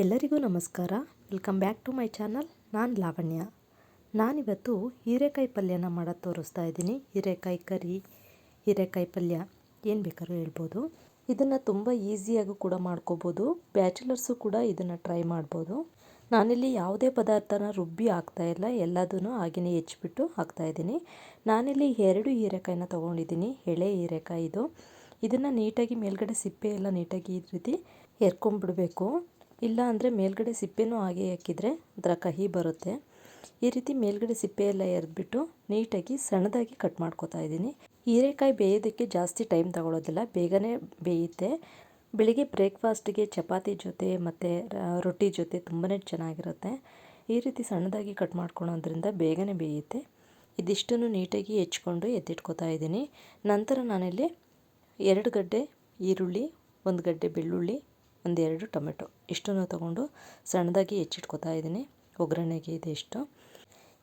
ಎಲ್ಲರಿಗೂ ನಮಸ್ಕಾರ. Welcome back to my channel. ನಾನು ಲಾವಣ್ಯ. ನಾನಿವತ್ತು ಹೀರೆಕಾಯಿ ಪಲ್ಯನ ಮಾಡೋದು ತೋರಿಸ್ತಾ ಇದ್ದೀನಿ. ಹೀರೆಕಾಯಿ ಕರಿ, ಹೀರೆಕಾಯಿ ಪಲ್ಯ. ಏನು ಬೇಕಾದ್ರೂ ಹೇಳ್ಬೋದು. ಇದನ್ನು ತುಂಬ ಈಸಿಯಾಗೂ ಕೂಡ ಮಾಡ್ಕೋಬೋದು. ಬ್ಯಾಚುಲರ್ಸು ಕೂಡ ಇದನ್ನು ಟ್ರೈ ಮಾಡ್ಬೋದು. ನಾನಿಲ್ಲಿ ಯಾವುದೇ ಪದಾರ್ಥನ ರುಬ್ಬಿ ಹಾಕ್ತಾಯಿಲ್ಲ ಎಲ್ಲದೂ ಹಾಗೆಯೇ ಹೆಚ್ಚಿಬಿಟ್ಟು ಹಾಕ್ತಾಯಿದ್ದೀನಿ ನಾನಿಲ್ಲಿ ಎರಡು ಹೀರೆಕಾಯಿನ ತೊಗೊಂಡಿದ್ದೀನಿ. ಎಳೆ ಹೀರೆಕಾಯಿ ಇದು. ಇದನ್ನು ನೀಟಾಗಿ ಮೇಲ್ಗಡೆ ಸಿಪ್ಪೆ ಎಲ್ಲ ನೀಟಾಗಿ ಈ ರೀತಿ ಎರ್ಕೊಂಬಿಡಬೇಕು. ಇಲ್ಲ ಅಂದರೆ ಮೇಲ್ಗಡೆ ಸಿಪ್ಪೆನೂ ಹಾಗೆ ಹಾಕಿದರೆ ಅದರ ಕಹಿ ಬರುತ್ತೆ. ಈ ರೀತಿ ಮೇಲ್ಗಡೆ ಸಿಪ್ಪೆ ಎಲ್ಲ ಎರೆದ್ಬಿಟ್ಟು ನೀಟಾಗಿ ಸಣ್ಣದಾಗಿ ಕಟ್ ಮಾಡ್ಕೋತಾ ಇದ್ದೀನಿ. ಹೀರೆಕಾಯಿ ಬೇಯೋದಕ್ಕೆ ಜಾಸ್ತಿ ಟೈಮ್ ತಗೊಳ್ಳೋದಿಲ್ಲ ಬೇಗನೆ ಬೇಯುತ್ತೆ. ಬೆಳಿಗ್ಗೆ ಬ್ರೇಕ್ಫಾಸ್ಟಿಗೆ ಚಪಾತಿ ಜೊತೆ ಮತ್ತು ರೊಟ್ಟಿ ಜೊತೆ ತುಂಬಾ ಚೆನ್ನಾಗಿರುತ್ತೆ. ಈ ರೀತಿ ಸಣ್ಣದಾಗಿ ಕಟ್ ಮಾಡ್ಕೊಳೋದ್ರಿಂದ ಬೇಗನೆ ಬೇಯುತ್ತೆ. ಇದಿಷ್ಟನ್ನು ನೀಟಾಗಿ ಹೆಚ್ಕೊಂಡು ಎತ್ತಿಟ್ಕೊತಾ ಇದ್ದೀನಿ. ನಂತರ ನಾನಿಲ್ಲಿ ಎರಡು ಗಡ್ಡೆ ಈರುಳ್ಳಿ, ಒಂದು ಗಡ್ಡೆ ಬೆಳ್ಳುಳ್ಳಿ ಒಂದೆರಡು ಟೊಮೆಟೊ. ಇಷ್ಟನ್ನು ತಗೊಂಡು ಸಣ್ಣದಾಗಿ ಹೆಚ್ಚಿಟ್ಕೊತಾ ಇದ್ದೀನಿ. ಒಗ್ಗರಣೆಗೆ ಇದೆ ಇಷ್ಟು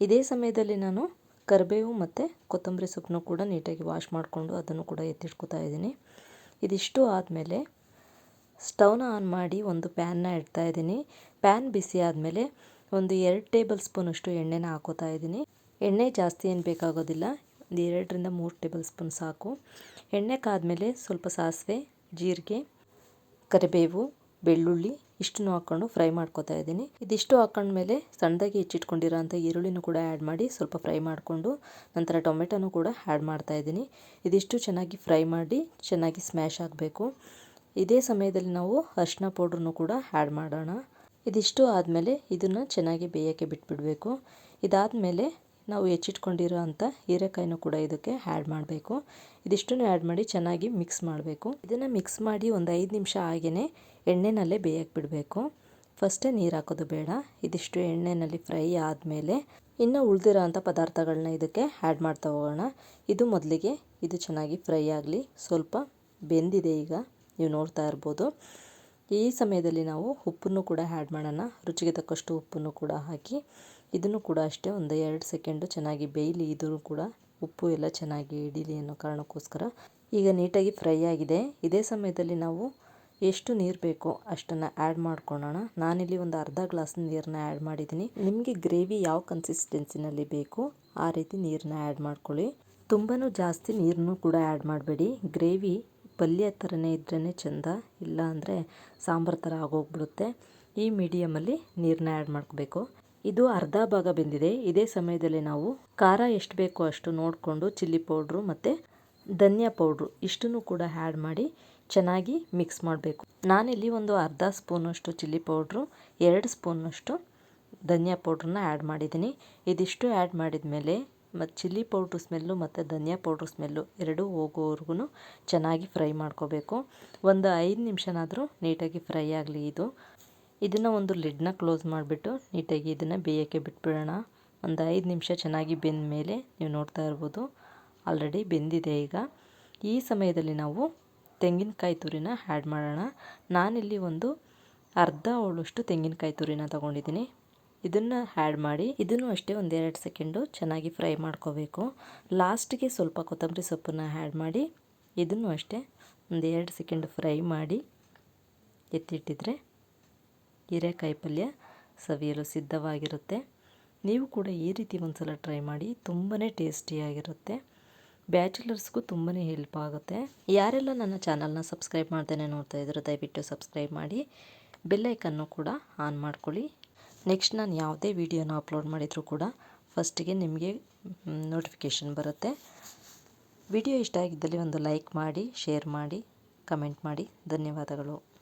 ಇದೇ ಸಮಯದಲ್ಲಿ ನಾನು ಕರಿಬೇವು ಮತ್ತು ಕೊತ್ತಂಬರಿ ಸೊಪ್ಪನ್ನು ಕೂಡ ನೀಟಾಗಿ ವಾಶ್ ಮಾಡಿಕೊಂಡು ಅದನ್ನು ಕೂಡ ಎತ್ತಿಟ್ಕೊತಾ ಇದ್ದೀನಿ. ಇದಿಷ್ಟು ಆದಮೇಲೆ ಸ್ಟವ್ನ ಆನ್ ಮಾಡಿ ಒಂದು ಪ್ಯಾನ್ನ ಇಡ್ತಾ ಇದ್ದೀನಿ. ಪ್ಯಾನ್ ಬಿಸಿ ಆದಮೇಲೆ ಒಂದು ಎರಡು ಟೇಬಲ್ ಸ್ಪೂನಷ್ಟು ಎಣ್ಣೆನ ಹಾಕೋತಾ ಇದ್ದೀನಿ. ಎಣ್ಣೆ ಜಾಸ್ತಿ ಏನು ಬೇಕಾಗೋದಿಲ್ಲ. ಒಂದು ಎರಡರಿಂದ ಮೂರು ಟೇಬಲ್ ಸ್ಪೂನ್ ಸಾಕು. ಎಣ್ಣೆ ಕಾದ್ಮೇಲೆ ಸ್ವಲ್ಪ ಸಾಸಿವೆ, ಜೀರಿಗೆ, ಕರಿಬೇವು ಬೆಳ್ಳುಳ್ಳಿ ಇಷ್ಟನ್ನು ಹಾಕ್ಕೊಂಡು ಫ್ರೈ ಮಾಡ್ಕೊತಾ ಇದ್ದೀನಿ. ಇದಿಷ್ಟು ಹಾಕೊಂಡ್ಮೇಲೆ ಸಣ್ಣದಾಗಿ ಹೆಚ್ಚಿಟ್ಕೊಂಡಿರೋಂಥ ಈರುಳ್ಳಿನೂ ಕೂಡ ಆ್ಯಡ್ ಮಾಡಿ ಸ್ವಲ್ಪ ಫ್ರೈ ಮಾಡಿಕೊಂಡು ನಂತರ ಟೊಮೆಟೊನೂ ಕೂಡ ಆ್ಯಡ್ ಮಾಡ್ತಾ ಇದ್ದೀನಿ. ಇದಿಷ್ಟು ಚೆನ್ನಾಗಿ ಫ್ರೈ ಮಾಡಿ ಚೆನ್ನಾಗಿ ಸ್ಮ್ಯಾಶ್ ಆಗಬೇಕು. ಇದೇ ಸಮಯದಲ್ಲಿ ನಾವು ಅರಿಶಿನ ಪೌಡ್ರನ್ನು ಕೂಡ ಆ್ಯಡ್ ಮಾಡೋಣ. ಇದಿಷ್ಟು ಆದಮೇಲೆ ಇದನ್ನು ಚೆನ್ನಾಗಿ ಬೇಯೋಕ್ಕೆ ಬಿಟ್ಬಿಡಬೇಕು. ಇದಾದಮೇಲೆ ನಾವು ಹೆಚ್ಚಿಟ್ಕೊಂಡಿರೋ ಅಂಥ ಹೀರೆಕಾಯಿನೂ ಕೂಡ ಇದಕ್ಕೆ ಆ್ಯಡ್ ಮಾಡಬೇಕು. ಇದಿಷ್ಟನ್ನು ಆ್ಯಡ್ ಮಾಡಿ ಚೆನ್ನಾಗಿ ಮಿಕ್ಸ್ ಮಾಡಬೇಕು. ಇದನ್ನು ಮಿಕ್ಸ್ ಮಾಡಿ ಒಂದು ಐದು ನಿಮಿಷ ಹಾಗೆಯೇ ಎಣ್ಣೆನಲ್ಲೇ ಬೇಯಕ್ಕೆ ಬಿಡಬೇಕು. ಫಸ್ಟೇ ನೀರು ಹಾಕೋದು ಬೇಡ. ಇದಿಷ್ಟು ಎಣ್ಣೆಯಲ್ಲಿ ಫ್ರೈ ಆದಮೇಲೆ ಇನ್ನು ಉಳಿದಿರೋ ಅಂಥ ಪದಾರ್ಥಗಳನ್ನ ಇದಕ್ಕೆ ಆ್ಯಡ್ ಮಾಡ್ತಾ ಹೋಗೋಣ. ಇದು ಮೊದಲಿಗೆ ಇದು ಚೆನ್ನಾಗಿ ಫ್ರೈ ಆಗಲಿ. ಸ್ವಲ್ಪ ಬೆಂದಿದೆ ಈಗ. ನೀವು ನೋಡ್ತಾ ಇರ್ಬೋದು. ಈ ಸಮಯದಲ್ಲಿ ನಾವು ಉಪ್ಪನ್ನು ಕೂಡ ಆ್ಯಡ್ ಮಾಡೋಣ. ರುಚಿಗೆ ತಕ್ಕಷ್ಟು ಉಪ್ಪನ್ನು ಕೂಡ ಹಾಕಿ, ಇದನ್ನು ಕೂಡ ಅಷ್ಟೇ ಒಂದು ಎರಡು ಸೆಕೆಂಡು ಚೆನ್ನಾಗಿ ಬೇಯಲಿ, ಇದನ್ನು ಕೂಡ ಉಪ್ಪು ಎಲ್ಲ ಚೆನ್ನಾಗಿ ಹಿಡೀಲಿ ಅನ್ನೋ ಕಾರಣಕ್ಕೋಸ್ಕರ. ಈಗ ನೀಟಾಗಿ ಫ್ರೈ ಆಗಿದೆ. ಇದೇ ಸಮಯದಲ್ಲಿ ನಾವು ಎಷ್ಟು ನೀರು ಬೇಕೋ ಅಷ್ಟನ್ನು ಆ್ಯಡ್ ಮಾಡ್ಕೊಳ್ಳೋಣ. ನಾನಿಲ್ಲಿ ಒಂದು ಅರ್ಧ ಗ್ಲಾಸ್ ನೀರನ್ನ ಆ್ಯಡ್ ಮಾಡಿದ್ದೀನಿ. ನಿಮಗೆ ಗ್ರೇವಿ ಯಾವ ಕನ್ಸಿಸ್ಟೆನ್ಸಿನಲ್ಲಿ ಬೇಕು ಆ ರೀತಿ ನೀರನ್ನ ಆ್ಯಡ್ ಮಾಡ್ಕೊಳ್ಳಿ. ತುಂಬಾ ಜಾಸ್ತಿ ನೀರನ್ನು ಕೂಡ ಆ್ಯಡ್ ಮಾಡಬೇಡಿ. ಗ್ರೇವಿ ಪಲ್ಯ ಥರನೇ ಇದ್ರೇ ಚೆಂದ, ಇಲ್ಲ ಅಂದರೆ ಸಾಂಬಾರು ಥರ ಆಗೋಗ್ಬಿಡುತ್ತೆ. ಈ ಮೀಡಿಯಮಲ್ಲಿ ನೀರನ್ನ ಆ್ಯಡ್ ಮಾಡ್ಕೋಬೇಕು. ಇದು ಅರ್ಧ ಭಾಗ ಬೆಂದಿದೆ. ಇದೇ ಸಮಯದಲ್ಲಿ ನಾವು ಖಾರ ಎಷ್ಟು ಬೇಕೋ ಅಷ್ಟು ನೋಡಿಕೊಂಡು ಚಿಲ್ಲಿ ಪೌಡ್ರು ಮತ್ತು ಧನಿಯಾ ಪೌಡ್ರು ಇಷ್ಟನ್ನು ಕೂಡ ಆ್ಯಡ್ ಮಾಡಿ ಚೆನ್ನಾಗಿ ಮಿಕ್ಸ್ ಮಾಡಬೇಕು. ನಾನಿಲ್ಲಿ ಒಂದು ಅರ್ಧ ಸ್ಪೂನಷ್ಟು ಚಿಲ್ಲಿ ಪೌಡ್ರು, ಎರಡು ಸ್ಪೂನಷ್ಟು ಧನಿಯಾ ಪೌಡ್ರನ್ನ ಆ್ಯಡ್ ಮಾಡಿದ್ದೀನಿ. ಇದಿಷ್ಟು ಆ್ಯಡ್ ಮಾಡಿದ ಮೇಲೆ ಮತ್ತು ಚಿಲ್ಲಿ ಪೌಡ್ರ್ ಸ್ಮೆಲ್ಲು ಮತ್ತು ಧನಿಯಾ ಪೌಡ್ರ್ ಸ್ಮೆಲ್ಲು ಎರಡೂ ಹೋಗೋವರೆಗೂ ಚೆನ್ನಾಗಿ ಫ್ರೈ ಮಾಡ್ಕೋಬೇಕು. ಒಂದು ಐದು ನಿಮಿಷನಾದರೂ ನೀಟಾಗಿ ಫ್ರೈ ಆಗಲಿ ಇದು. ಇದನ್ನು ಒಂದು ಲಿಡ್ನ ಕ್ಲೋಸ್ ಮಾಡಿಬಿಟ್ಟು ನೀಟಾಗಿ ಇದನ್ನು ಬೇಯೋಕ್ಕೆ ಬಿಟ್ಬಿಡೋಣ. ಒಂದು ಐದು ನಿಮಿಷ ಚೆನ್ನಾಗಿ ಬೆಂದ ಮೇಲೆ ನೀವು ನೋಡ್ತಾ ಇರ್ಬೋದು. ಆಲ್ರೆಡಿ ಬೆಂದಿದೆ ಈಗ. ಈ ಸಮಯದಲ್ಲಿ ನಾವು ತೆಂಗಿನಕಾಯಿ ತುರಿನ ಆ್ಯಡ್ ಮಾಡೋಣ. ನಾನಿಲ್ಲಿ ಒಂದು ಅರ್ಧ ಅವಳಷ್ಟು ತೆಂಗಿನಕಾಯಿ ತುರಿನ ತೊಗೊಂಡಿದ್ದೀನಿ. ಇದನ್ನು ಆ್ಯಡ್ ಮಾಡಿ, ಇದನ್ನು ಅಷ್ಟೇ ಒಂದೆರಡು ಸೆಕೆಂಡು ಚೆನ್ನಾಗಿ ಫ್ರೈ ಮಾಡ್ಕೋಬೇಕು. ಲಾಸ್ಟಿಗೆ ಸ್ವಲ್ಪ ಕೊತ್ತಂಬರಿ ಸೊಪ್ಪನ್ನು ಆ್ಯಡ್ ಮಾಡಿ, ಇದನ್ನು ಅಷ್ಟೇ ಒಂದೆರಡು ಸೆಕೆಂಡ್ ಫ್ರೈ ಮಾಡಿ ಎತ್ತಿಟ್ಟಿದ್ರೆ ಹೀರೆಕಾಯಿ ಪಲ್ಯ ಸವಿಯಲು ಸಿದ್ಧವಾಗಿರುತ್ತೆ. ನೀವು ಕೂಡ ಈ ರೀತಿ ಒಂದು ಸಲ ಟ್ರೈ ಮಾಡಿ ತುಂಬಾ ಟೇಸ್ಟಿಯಾಗಿರುತ್ತೆ ಬ್ಯಾಚುಲರ್ಸ್ಗೂ ತುಂಬಾ ಹೆಲ್ಪ್ ಆಗುತ್ತೆ. ಯಾರೆಲ್ಲ ನನ್ನ ಚಾನಲ್ನ ಸಬ್ಸ್ಕ್ರೈಬ್ ಮಾಡ್ತೇನೆ ನೋಡ್ತಾ ಇದ್ರು ದಯವಿಟ್ಟು ಸಬ್ಸ್ಕ್ರೈಬ್ ಮಾಡಿ. ಬೆಲ್ಲೈಕನ್ನು ಕೂಡ ಆನ್ ಮಾಡ್ಕೊಳ್ಳಿ. ನೆಕ್ಸ್ಟ್ ನಾನು ಯಾವುದೇ ವೀಡಿಯೋನ ಅಪ್ಲೋಡ್ ಮಾಡಿದರೂ ಕೂಡ ಫಸ್ಟಿಗೆ ನಿಮಗೆ ನೋಟಿಫಿಕೇಷನ್ ಬರುತ್ತೆ. ವಿಡಿಯೋ ಇಷ್ಟ ಆಗಿದ್ದಲ್ಲಿ ಒಂದು ಲೈಕ್ ಮಾಡಿ ಶೇರ್ ಮಾಡಿ ಕಮೆಂಟ್ ಮಾಡಿ. ಧನ್ಯವಾದಗಳು.